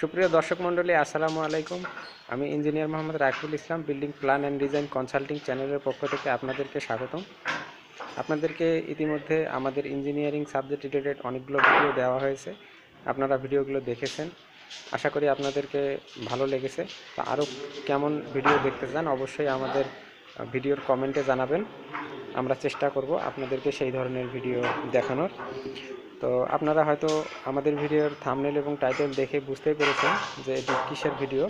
সুপ্রিয় দর্শক মণ্ডলী, আসসালামু আলাইকুম। আমি engineer Mohammad Rakibul Islam, building plan and design consulting চ্যানেলের পক্ষ থেকে আপনাদেরকে স্বাগতম। আপনাদেরকে ইতিমধ্যে আমাদের ইঞ্জিনিয়ারিং সাবজেক্ট রিলেটেড অনেকগুলো ভিডিও দেওয়া হয়েছে। আপনারা ভিডিওগুলো দেখেছেন। আশা করি আপনাদেরকে ভালো লেগেছে। তো আরও কেমন ভিডিও দেখতে চান, অবশ্যই আমাদের ভিডিওর কমেন্টে জানাবেন। আমরা চেষ্টা করব আপনাদেরকে সেই ধরনের ভিডিও দেখানোর। তো আপনারা হয়তো আমাদের ভিডিওর থামনেল এবং টাইটেল দেখে বুঝতেই পেরেছেন যে এটি কিসের ভিডিও।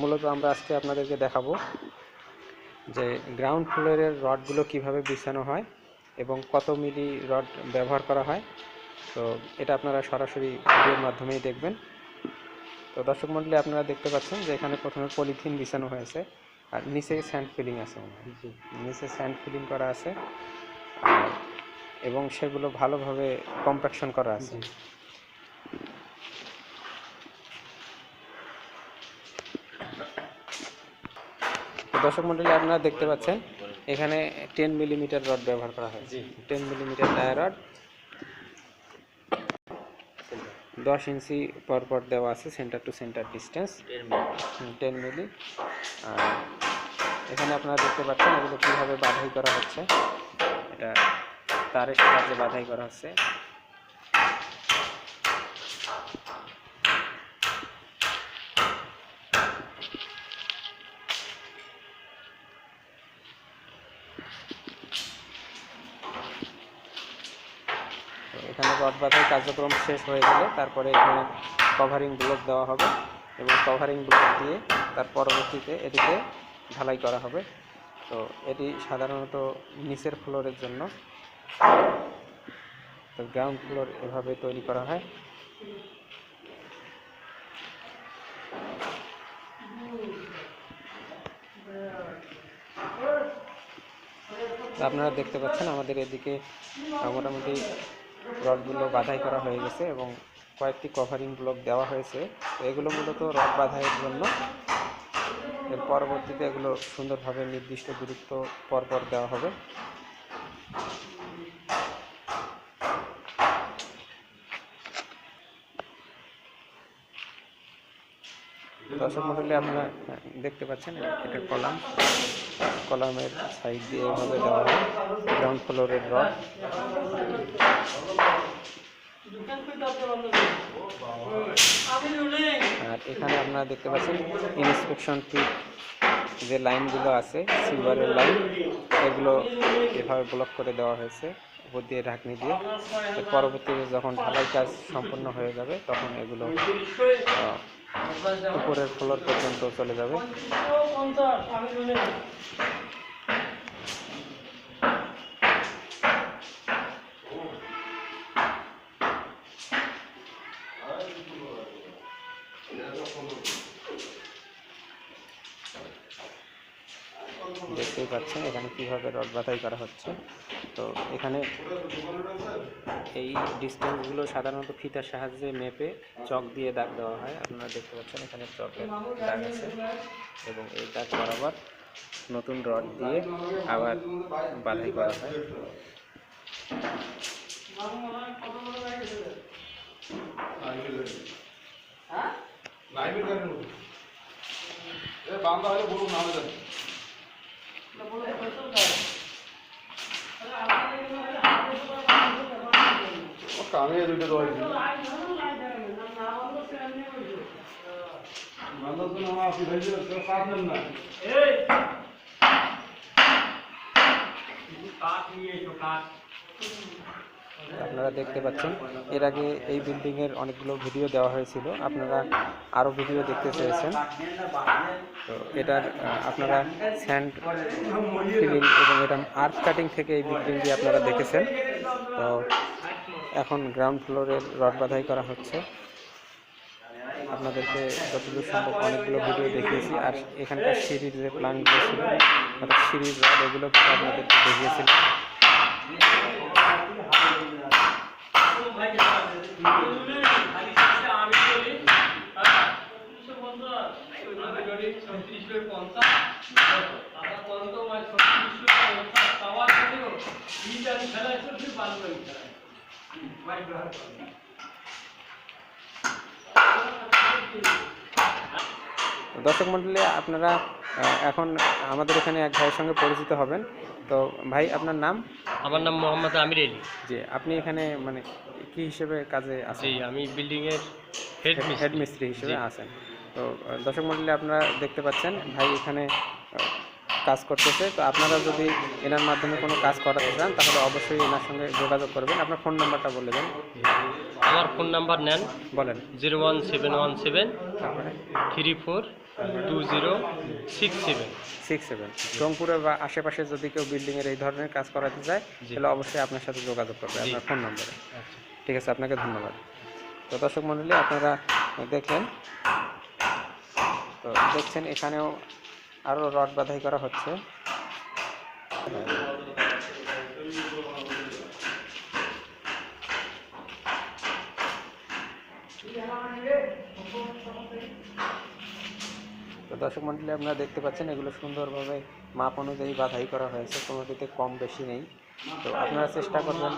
মূলত আমরা আজকে আপনাদেরকে দেখাবো যে গ্রাউন্ড ফ্লোরের রডগুলো কীভাবে বিছানো হয় এবং কত মিলি রড ব্যবহার করা হয়। তো এটা আপনারা সরাসরি ভিডিওর মাধ্যমেই দেখবেন। তো দর্শক মণ্ডলী, আপনারা দেখতে পাচ্ছেন যে এখানে প্রথমে পলিথিন বিছানো হয়েছে। আর নিচে স্যান্ড ফিলিং আছে নিচে স্যান্ড ফিলিং করা আছে। এবং সেগুলো ভালোভাবে কম্প্যাকশন করা আছে। দর্শক মন্ডলী আপনারা দেখতে পাচ্ছেন এখানে টেন মিলিমিটার রড ব্যবহার করা হয়েছে টেন মিলিমিটার ডায়া রড দশ ইঞ্চি পর পর দেওয়া আছে centre to centre distance ten milli আর এখানে আপনারা দেখতে পাচ্ছেন এগুলো কীভাবে বাধাই করা হচ্ছে। এটা তারের সাহায্যে বাধাই করা হচ্ছে। এখানে রড বাঁধাই কার্যক্রম শেষ হয়ে গেলে তারপরে এখানে কভারিং ব্লক দেওয়া হবে এবং কভারিং ব্লক দিয়ে তার পরবর্তীতে এটিকে ঢালাই করা হবে। তো এটি সাধারণত নিচের ফ্লোরের জন্য। তো গ্রাউন্ড ফ্লোর এভাবে তৈরি করা হয়। আপনারা দেখতে পাচ্ছেন আমাদের এদিকে মোটামুটি রডগুলো বাধাই করা হয়ে গেছে এবং কয়েকটি কভারিং ব্লক দেওয়া হয়েছে। এগুলো মূলত রড বাধাইয়ের জন্য। এর পরবর্তীতে এগুলো সুন্দরভাবে নির্দিষ্ট দূরত্ব পরপর দেওয়া হবে। দর্শক মন্ডলী, আপনারা দেখতে পাচ্ছেন, এটা কলাম। কলামের সাইড দিয়ে এভাবে দেওয়া হয়, গ্রাউন্ড ফ্লোরের রড। আর এখানে আপনারা দেখতে পাচ্ছেন ইন্সপেকশন টিপ যে লাইনগুলো আছে সিলভারের লাইন এগুলো এভাবে ব্লক করে দেওয়া হয়েছে, উপর দিয়ে ঢাকনি দিয়ে। পরবর্তীতে যখন ঢালাই কাজ সম্পূর্ণ হয়ে যাবে, তখন এগুলো উপরের ফ্লোর পর্যন্ত চলে যাবে। দেখতেই পাচ্ছেন এখানে কীভাবে রড বাতাই করা হচ্ছে। তো এখানে এই ডিস্টেন্সগুলো সাধারণত ফিতার সাহায্যে মেপে চক দিয়ে দাগ দেওয়া হয়। আপনারা দেখতে পাচ্ছেন এখানে চকের দাগ আছে এবং এই দাগ বরাবর নতুন রড দিয়ে আবার বাধাই করা হয়? বান্দা হলে বলুন না হলে কামে দুটো তো হয়েছে বান্দা তো না আসি ভাই কাজ নেন না। আপনারা দেখতে পাচ্ছেন। এর আগে এই বিল্ডিংয়ের অনেকগুলো ভিডিও দেওয়া হয়েছিল। আপনারা আরও ভিডিও দেখতে চেয়েছেন। তো এটার আপনারা স্যান্ড ফিলিং এবং এটা আর্থ কাটিং থেকে এই বিল্ডিংটি আপনারা দেখেছেন। তো এখন গ্রাউন্ড ফ্লোরের রড বাধাই করা হচ্ছে। আপনাদেরকে যতদূর সম্ভব অনেকগুলো ভিডিও দেখিয়েছি। আর এখানকার সিঁড়ির যে প্ল্যানগুলো ছিল, অর্থাৎ সিঁড়ির রড, এগুলো আপনাদেরকে দেখিয়েছিলাম পঞ্চাশ তো দর্শক মণ্ডলী আপনারা এখন আমাদের এখানে এক ভাইয়ের সঙ্গে পরিচিত হবেন। তো ভাই আপনার নাম? আমার নাম মোহাম্মদ আমির আলী। যে আপনি এখানে মানে কি হিসেবে কাজে জি আছেন আমি বিল্ডিংয়ের হেড হেড মিস্ত্রি হিসেবে আছেন। তো দর্শক মণ্ডলী আপনারা দেখতে পাচ্ছেন ভাই এখানে কাজ করতেছে। তো আপনারা যদি এনার মাধ্যমে কোনো কাজ করাতে চান তাহলে অবশ্যই এনার সঙ্গে যোগাযোগ করবেন। আপনার ফোন নাম্বারটা বলে দেন। আমার ফোন নাম্বার নেন বলেন। Zero one seven one seven তারপরে? Three four two zero six seven. Six seven. রংপুরে বা আশেপাশে যদি কেউ বিল্ডিংয়ের এই ধরনের কাজ করাতে চায়। তাহলে অবশ্যই আপনার সাথে যোগাযোগ করবে আপনার ফোন নম্বরে। আচ্ছা। ঠিক আছে আপনাকে ধন্যবাদ। তো দর্শক মণ্ডলী আপনারা দেখলেন তো দেখছেন এখানেও আরও রড বাধাই করা হচ্ছে। তো দর্শক মণ্ডলী আপনারা দেখতে পাচ্ছেন এগুলো সুন্দরভাবে মাপ অনুযায়ী বাধাই করা হয়েছে। কোনোটিতে কম বেশি নেই। তো আপনারা চেষ্টা করবেন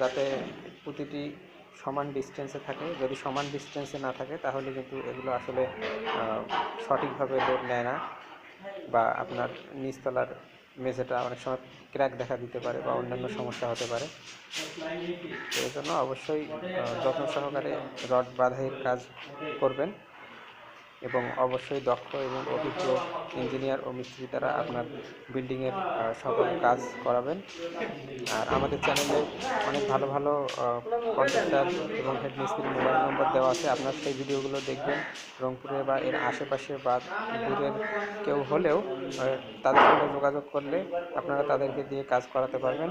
যাতে প্রতিটি সমান ডিস্টেন্সে থাকে। যদি সমান ডিস্টেন্সে না থাকে, তাহলে কিন্তু এগুলো আসলে সঠিকভাবে লোড নেয় না বা আপনার নিচতলার মেঝেটা অনেক সময় ক্র্যাক দেখা দিতে পারে বা অন্যান্য সমস্যা হতে পারে। তো এই জন্য অবশ্যই যত্ন সহকারে রড বাধাইয়ের কাজ করবেন। এবং অবশ্যই দক্ষ এবং অভিজ্ঞ ইঞ্জিনিয়ার ও মিস্ত্রি দ্বারা আপনার বিল্ডিংয়ের সকল কাজ করাবেন। আর আমাদের চ্যানেলে অনেক ভালো ভালো কন্ট্রাক্টর এবং হেড মিস্ত্রির মোবাইল নম্বর দেওয়া আছে। আপনার সেই ভিডিওগুলো দেখবেন। রংপুরে বা এর আশেপাশে বা দূরের কেউ হলেও তাদের সঙ্গে যোগাযোগ করলে আপনারা তাদেরকে দিয়ে কাজ করাতে পারবেন।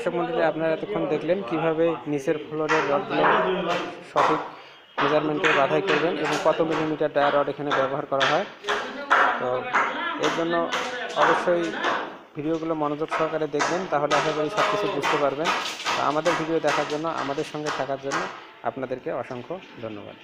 দর্শক মন্ডলী, আপনারা এতক্ষণ দেখলেন কীভাবে নিচের ফ্লোরের রডগুলো সঠিক মেজারমেন্টে বাধাই করবেন এবং কত মিলিমিটার ডায়া রড এখানে ব্যবহার করা হয়। তো এর জন্য অবশ্যই ভিডিওগুলো মনোযোগ সহকারে দেখবেন, তাহলে আশা করি সব কিছু বুঝতে পারবেন। তো আমাদের ভিডিও দেখার জন্য, আমাদের সঙ্গে থাকার জন্য আপনাদেরকে অসংখ্য ধন্যবাদ।